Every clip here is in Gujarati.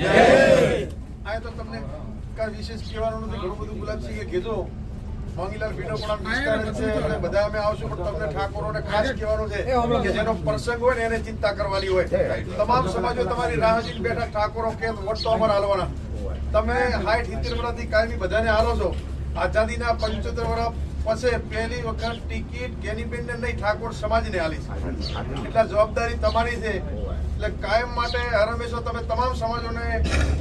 આ તો તમને કાંઈ વિશેષ કહેવાનું નથી. ઘણું બધું ગુલાબસિંહે કીધું. મોંગીલાલ ભીડો પણ આમ છે એટલે બધા અમે આવશું પણ તમને ઠાકોરોને ખાસ કહેવાનું છે કે જેનો પ્રસંગ હોય ને એને ચિંતા કરવાની હોય. તમામ સમાજો તમારી રાહ જોઈને બેઠા ઠાકોરો કે વોટ તો અમારે હાલવાના? તમે હાઈટ સિત્તેર વર્ષથી કાયમી બધાને હાલો છો. આઝાદીના પંચોતેર વર્ષ પછી પહેલી વખત ટિકિટ કેનીબેન ને નહીં ઠાકોર સમાજને હાલી છે. એટલે જવાબદારી તમારી છે. એટલે કાયમ માટે હરમેશા તમે તમામ સમાજોને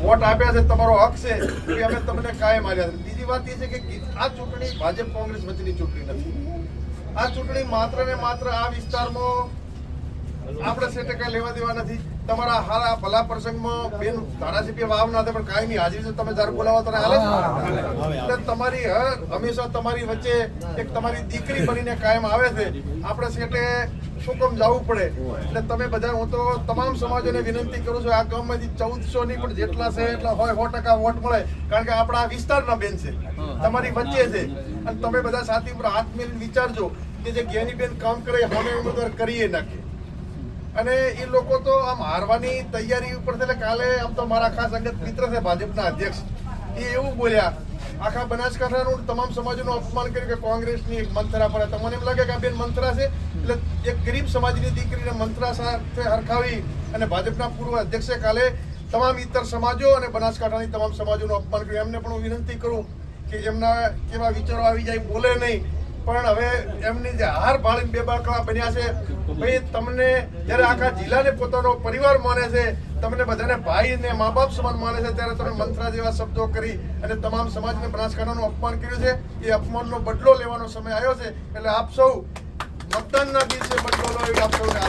વોટ આપ્યા છે, તમારો હક છે કે અમે તમને કાયમ આપ્યા છે. બીજી વાત એ છે કે આ ચૂંટણી ભાજપ કોંગ્રેસ વચ્ચેની ચૂંટણી નથી. આ ચૂંટણી માત્ર ને માત્ર આ વિસ્તારમાં આપણે સે ટકા લેવા દેવા નથી. તમારા હારા ભલા પ્રસંગમાં બેન ધારાસભ્ય વાવ ના થાય પણ કાંઈ નહીં હાજરી તમે જ્યારે બોલાવો ત્યારે હાલે એટલે તમારી હર હંમેશા તમારી વચ્ચે એક તમારી દીકરી બનીને કાયમ આવે છે. આપણે સેટે શું કામ જવું પડે? એટલે તમે બધા, હું તો તમામ સમાજોને વિનંતી કરું છું, આ ગામમાંથી ચૌદસો ની પણ જેટલા છે એટલા હોય, સો ટકા વોટ મળે. કારણ કે આપણા વિસ્તારના બેન છે. તમારી વચ્ચે છે. અને તમે બધા સાથી ઉપર હાથ મેળવી વિચારજો કે જે જ્ઞાનીબેન કામ કરે અમે ઉમેદવાર કરીએ નાખીએ અને એ લોકો તો આમ હારવાની તૈયારી ઉપર એટલે કાલે આમ તો મારા ખાસ અંગત મિત્ર છે, ભાજપના અધ્યક્ષ. એ એવું બોલ્યા આખા બનાસકાંઠાનું તમામ સમાજનું અપમાન કર્યું કે કોંગ્રેસની મંત્રા પર તમને એમ લાગે કે આ બેન મંત્રા છે. એટલે એક ગરીબ સમાજની દીકરીને મંત્રા સાથે હરખાવી અને ભાજપના પૂર્વ અધ્યક્ષે કાલે તમામ ઇતર સમાજો અને બનાસકાંઠાની તમામ સમાજોનું અપમાન કર્યું. એમને પણ હું વિનંતી કરું કે એમના કેવા વિચારો આવી જાય, બોલે નહીં. પણ હવે એમની જે હાર ભાળીને બે બાકડા બન્યા છે, ભાઈ તમને જ્યારે આખા જિલ્લાને પોતાનો પરિવાર માને છે, તમને બધાને ભાઈ ને મા બાપ સમાન માને છે, ત્યારે તમે મંત્રા જેવા શબ્દો કરી અને તમામ સમાજને બનાસકાંઠાનું અપમાન કર્યું છે. એ અપમાનનો બદલો લેવાનો સમય આવ્યો છે. એટલે આપ સૌ મતદાનના દિવસે બદલો લો એવી આપ સૌને